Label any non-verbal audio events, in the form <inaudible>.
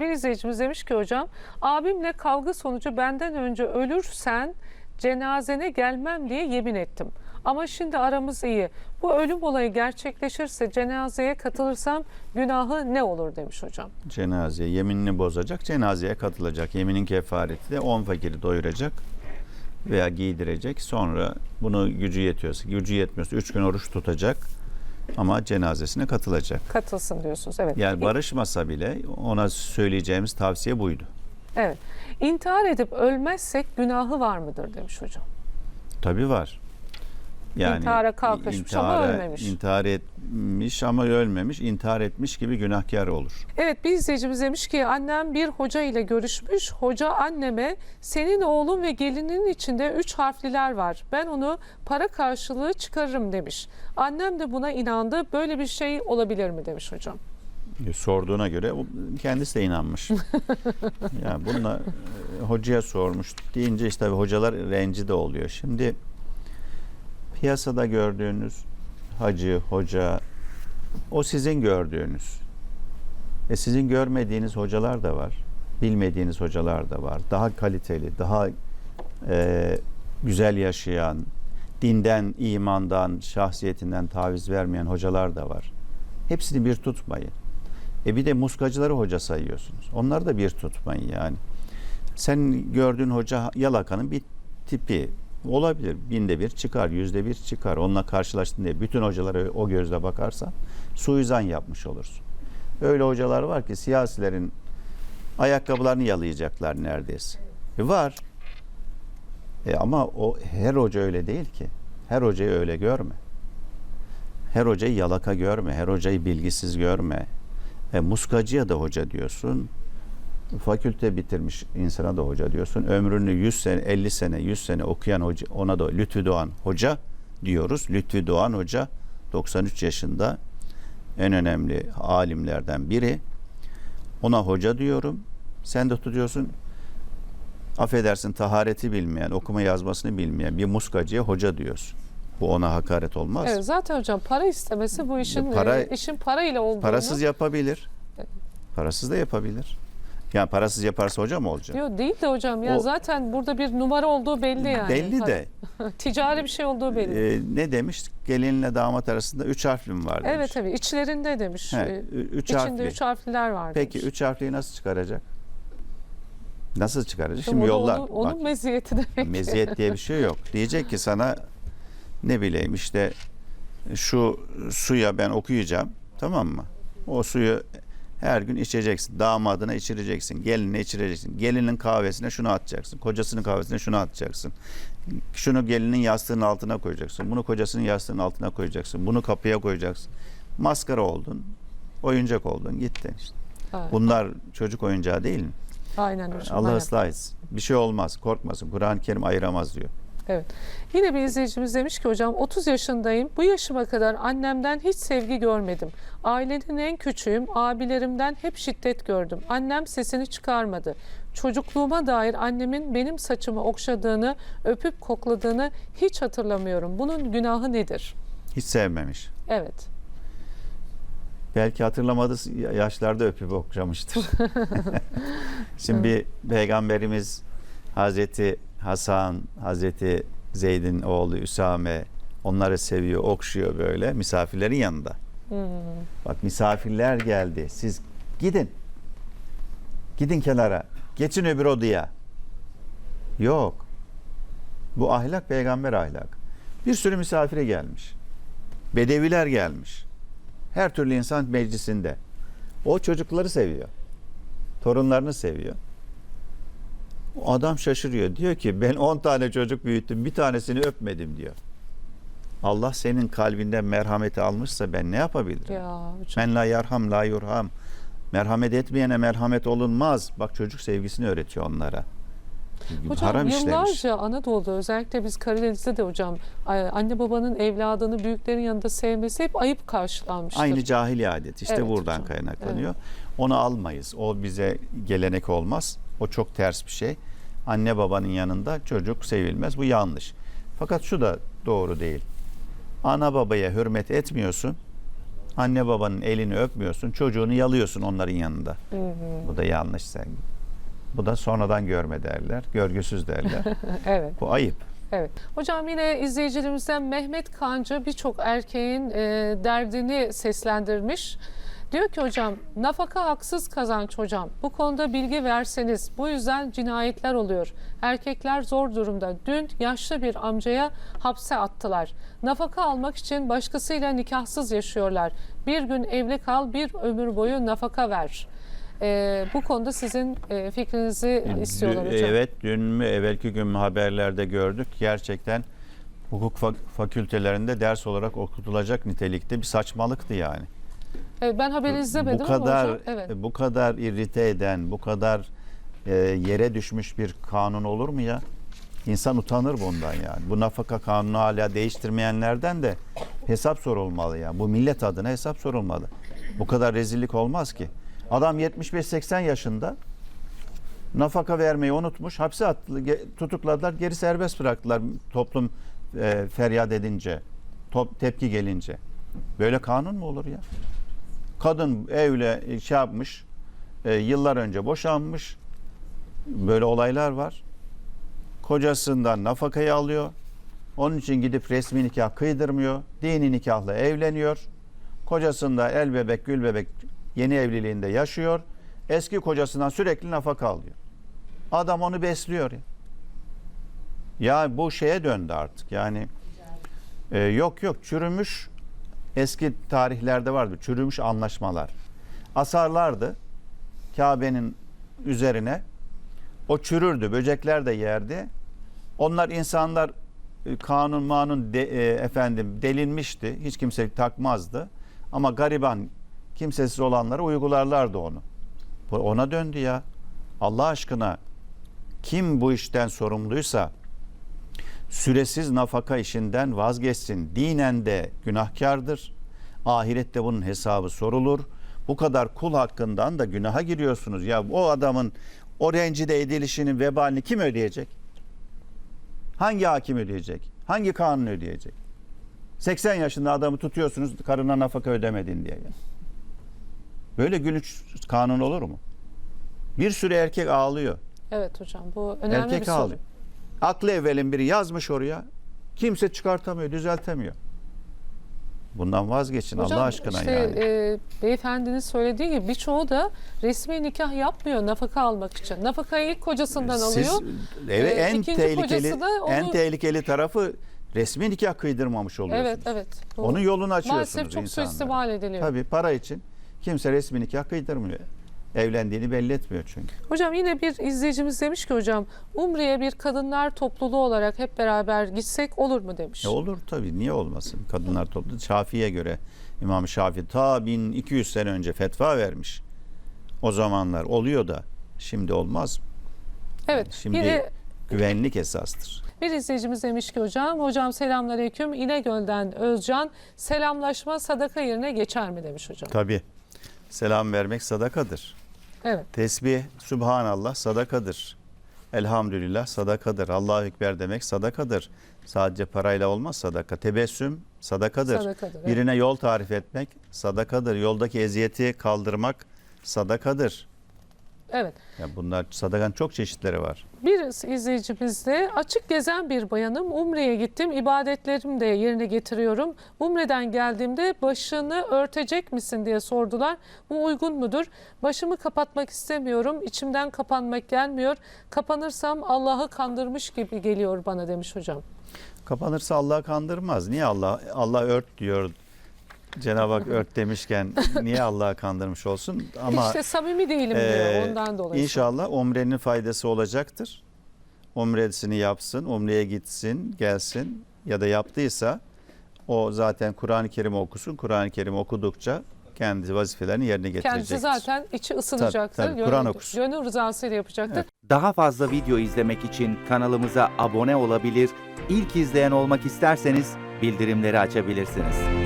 Bir izleyicimiz demiş ki hocam abimle kavga sonucu benden önce ölürsen cenazene gelmem diye yemin ettim. Ama şimdi aramız iyi. Bu ölüm olayı gerçekleşirse cenazeye katılırsam günahı ne olur demiş hocam. Cenazeye yeminini bozacak, cenazeye katılacak. Yeminin kefareti de 10 fakiri doyuracak veya giydirecek. Sonra bunu gücü yetiyorsa, gücü yetmiyorsa 3 gün oruç tutacak ama cenazesine katılacak. Katılsın diyorsunuz. Evet. Yani barışmasa bile ona söyleyeceğimiz tavsiye buydu. Evet. İntihar edip ölmezsek günahı var mıdır demiş hocam. Tabii var. İntihara kalkışmış ama intihara- ölmemiş. İntihar etmiş ama ölmemiş, intihar etmiş gibi günahkar olur. Evet bir izleyicimiz demiş ki annem bir hoca ile görüşmüş. Hoca anneme senin oğlun ve gelinin içinde üç harfliler var. Ben onu para karşılığı çıkarırım demiş. Annem de buna inandı. Böyle bir şey olabilir mi demiş hocam. E, Sorduğuna göre kendisi de inanmış. <laughs> yani bununla e, hocaya sormuş deyince işte hocalar rencide oluyor. Şimdi piyasada gördüğünüz hacı, hoca o sizin gördüğünüz. E sizin görmediğiniz hocalar da var. Bilmediğiniz hocalar da var. Daha kaliteli, daha e, güzel yaşayan, dinden, imandan, şahsiyetinden taviz vermeyen hocalar da var. Hepsini bir tutmayın. E bir de muskacıları hoca sayıyorsunuz. Onları da bir tutmayın yani. Sen gördüğün hoca yalakanın bir tipi olabilir. Binde bir çıkar, yüzde bir çıkar. Onunla karşılaştın diye bütün hocalara o gözle bakarsan suizan yapmış olursun. Öyle hocalar var ki siyasilerin ayakkabılarını yalayacaklar neredeyse. E var. E ama o her hoca öyle değil ki. Her hocayı öyle görme. Her hocayı yalaka görme. Her hocayı bilgisiz görme. E, muskacıya da hoca diyorsun. Fakülte bitirmiş insana da hoca diyorsun. Ömrünü 100 sene, 50 sene, 100 sene okuyan hoca, ona da Lütfü Doğan hoca diyoruz. Lütfü Doğan hoca 93 yaşında en önemli alimlerden biri. Ona hoca diyorum. Sen de tutuyorsun affedersin tahareti bilmeyen, okuma yazmasını bilmeyen bir muskacıya hoca diyorsun. Bu ona hakaret olmaz. Evet zaten hocam para istemesi bu işin Para- e, işin para ile olduğunu Parasız yapabilir. Parasız da yapabilir. Yani parasız yaparsa hoca mı olacak? Yok değil de hocam ya O- zaten burada bir numara olduğu belli yani. Belli de <laughs> Ticari bir şey olduğu belli. e, ne demiş? Gelinle damat arasında üç harfli mi var demiş. evet tabii içlerinde demiş. He, E, ü- üç İçinde harfli. üç harfliler var Peki demiş. üç harfliyi nasıl çıkaracak? Nasıl çıkaracak? Şimdi o da yollar. Onun, onun Bak, meziyeti demek. ki. meziyet diye bir şey yok. <laughs> Diyecek ki sana ne bileyim işte şu suya ben okuyacağım tamam mı? O suyu her gün içeceksin. Damadına içireceksin. Gelinine içireceksin. Gelinin kahvesine şunu atacaksın. Kocasının kahvesine şunu atacaksın. Şunu gelinin yastığının altına koyacaksın. Bunu kocasının yastığının altına koyacaksın. Bunu kapıya koyacaksın. Maskara oldun. Oyuncak oldun. Gittin işte. Evet, Bunlar çocuk oyuncağı değil mi? Aynen hocam. Allah ıslah etsin. Bir şey olmaz. Korkmasın. Kur'an-ı Kerim ayıramaz diyor. Evet. Yine bir izleyicimiz demiş ki hocam 30 yaşındayım. Bu yaşıma kadar annemden hiç sevgi görmedim. Ailenin en küçüğüm. Abilerimden hep şiddet gördüm. Annem sesini çıkarmadı. Çocukluğuma dair annemin benim saçımı okşadığını, öpüp kokladığını hiç hatırlamıyorum. Bunun günahı nedir? Hiç sevmemiş. Evet. Belki hatırlamadığı yaşlarda öpüp okşamıştır. <laughs> Şimdi bir peygamberimiz Hazreti Hasan, Hazreti Zeyd'in oğlu Üsame onları seviyor, okşuyor böyle misafirlerin yanında. Hmm. Bak misafirler geldi. Siz gidin. Gidin kenara. Geçin öbür odaya. Yok. Bu ahlak peygamber ahlak. Bir sürü misafire gelmiş. Bedeviler gelmiş. Her türlü insan meclisinde. O çocukları seviyor. Torunlarını seviyor. O adam şaşırıyor. Diyor ki ben 10 tane çocuk büyüttüm. Bir tanesini öpmedim diyor. Allah senin kalbinden merhameti almışsa ben ne yapabilirim? Ya hocam. Men la yarham la yurham. Merhamet etmeyene merhamet olunmaz. Bak çocuk sevgisini öğretiyor onlara. Hocam Haram işlemiş. yıllarca Anadolu'da özellikle biz Karadeniz'de de hocam anne babanın evladını büyüklerin yanında sevmesi hep ayıp karşılanmıştır. Aynı cahili adet işte Evet buradan hocam, kaynaklanıyor. Onu almayız. O bize gelenek olmaz. O çok ters bir şey. Anne babanın yanında çocuk sevilmez. Bu yanlış. Fakat şu da doğru değil. Ana babaya hürmet etmiyorsun. Anne babanın elini öpmüyorsun, çocuğunu yalıyorsun onların yanında. Bu da yanlış sevgi. Bu da sonradan görme derler, görgüsüz derler. <laughs> Evet. Bu ayıp. Evet. Hocam yine izleyicilerimizden Mehmet Kancı birçok erkeğin e, derdini seslendirmiş. Diyor ki hocam nafaka haksız kazanç hocam. Bu konuda bilgi verseniz. Bu yüzden cinayetler oluyor. Erkekler zor durumda. Dün yaşlı bir amcaya hapse attılar. Nafaka almak için başkasıyla nikahsız yaşıyorlar. Bir gün evli kal, bir ömür boyu nafaka ver. E, bu konuda sizin e, fikrinizi istiyorlar hocam. Evet, dün mü evvelki gün mü haberlerde gördük. Gerçekten hukuk fak- fakültelerinde ders olarak okutulacak nitelikte bir saçmalıktı yani. Evet, ben haberi izlemedim bu kadar hocam evet. bu kadar irrite eden, bu kadar e, yere düşmüş bir kanun olur mu ya? İnsan utanır bundan yani. Bu nafaka kanunu hala değiştirmeyenlerden de hesap sorulmalı ya. Bu millet adına hesap sorulmalı. Bu kadar rezillik olmaz ki. Adam 75-80 yaşında nafaka vermeyi unutmuş. Hapse ge- tutukladılar, geri serbest bıraktılar toplum e, feryat edince, top, tepki gelince. Böyle kanun mu olur ya? Kadın evle şey yapmış, e, yıllar önce boşanmış. Böyle olaylar var. Kocasından nafakayı alıyor. Onun için gidip resmi nikah kıydırmıyor. Dini nikahla evleniyor. Kocasında el bebek gül bebek yeni evliliğinde yaşıyor. Eski kocasından sürekli nafaka alıyor. Adam onu besliyor ya. Bu şeye döndü artık. Yani e, yok yok çürümüş eski tarihlerde vardı çürümüş anlaşmalar. Asarlardı Kabe'nin üzerine. O çürürdü, böcekler de yerdi. Onlar insanlar e, kanun manun de, e, efendim delinmişti. Hiç kimse takmazdı. Ama gariban, kimsesiz olanlara uygularlardı onu. Ona döndü ya. Allah aşkına kim bu işten sorumluysa süresiz nafaka işinden vazgeçsin. Dinen de günahkardır. Ahirette bunun hesabı sorulur. Bu kadar kul hakkından da günaha giriyorsunuz. Ya o adamın o rencide edilişinin vebalini kim ödeyecek? Hangi hakim ödeyecek? Hangi kanun ödeyecek? 80 yaşında adamı tutuyorsunuz karına nafaka ödemedin diye. ya. Böyle gülünç kanun olur mu? Bir sürü erkek ağlıyor. Evet hocam bu önemli Erkek bir soru. ağlıyor. Aklı evvelin biri yazmış oraya. Kimse çıkartamıyor, düzeltemiyor. Bundan vazgeçin Hocam Allah aşkına işte, yani. e, beyefendinin söylediği gibi birçoğu da resmi nikah yapmıyor nafaka almak için. Nafakayı ilk kocasından Siz alıyor. evet Ee, en tehlikeli onu- en tehlikeli tarafı resmi nikah kıydırmamış oluyorsunuz. Evet evet. Bu Onun yolunu açıyorsunuz Maalesef çok insanlara. suistimal ediliyor. Tabii para için kimse resmi nikah kıydırmıyor. Evlendiğini belli etmiyor çünkü. Hocam yine bir izleyicimiz demiş ki hocam Umre'ye bir kadınlar topluluğu olarak hep beraber gitsek olur mu demiş. E olur tabii niye olmasın? Kadınlar toplu Şafii'ye göre İmam Şafii ta 1200 sene önce fetva vermiş. O zamanlar oluyor da şimdi olmaz. Evet. Şimdi Yine güvenlik esastır. bir izleyicimiz demiş ki hocam hocam selamünaleyküm İnegöl'den Özcan selamlaşma sadaka yerine geçer mi demiş hocam. Tabii. Selam vermek sadakadır. Evet. Tesbih, Subhanallah sadakadır. Elhamdülillah sadakadır. Allahu Ekber demek sadakadır. Sadece parayla olmaz sadaka. Tebessüm sadakadır. Sadakadır, evet. Birine yol tarif etmek sadakadır. Yoldaki eziyeti kaldırmak sadakadır. Evet. Ya bunlar sadakanın çok çeşitleri var. Bir izleyicimiz de açık gezen bir bayanım. Umre'ye gittim. ibadetlerimi de yerine getiriyorum. Umre'den geldiğimde başını örtecek misin diye sordular. Bu uygun mudur? Başımı kapatmak istemiyorum. İçimden kapanmak gelmiyor. Kapanırsam Allah'ı kandırmış gibi geliyor bana demiş hocam. Kapanırsa Allah kandırmaz. Niye Allah Allah ört diyor. Cenab-ı Hak ört demişken niye Allah'ı kandırmış olsun? Ama işte samimi değilim Ee, diyor ondan dolayı. İnşallah umrenin faydası olacaktır. Umresini yapsın, umreye gitsin, gelsin ya da yaptıysa o zaten Kur'an-ı Kerim okusun. Kur'an-ı Kerim okudukça kendi vazifelerini yerine getirecektir. Kendisi zaten içi ısınacaktır. Tabii, tabii, Kur'an okusun. Gönül rızasıyla yapacaktır. Daha fazla video izlemek için kanalımıza abone olabilir, ilk izleyen olmak isterseniz bildirimleri açabilirsiniz.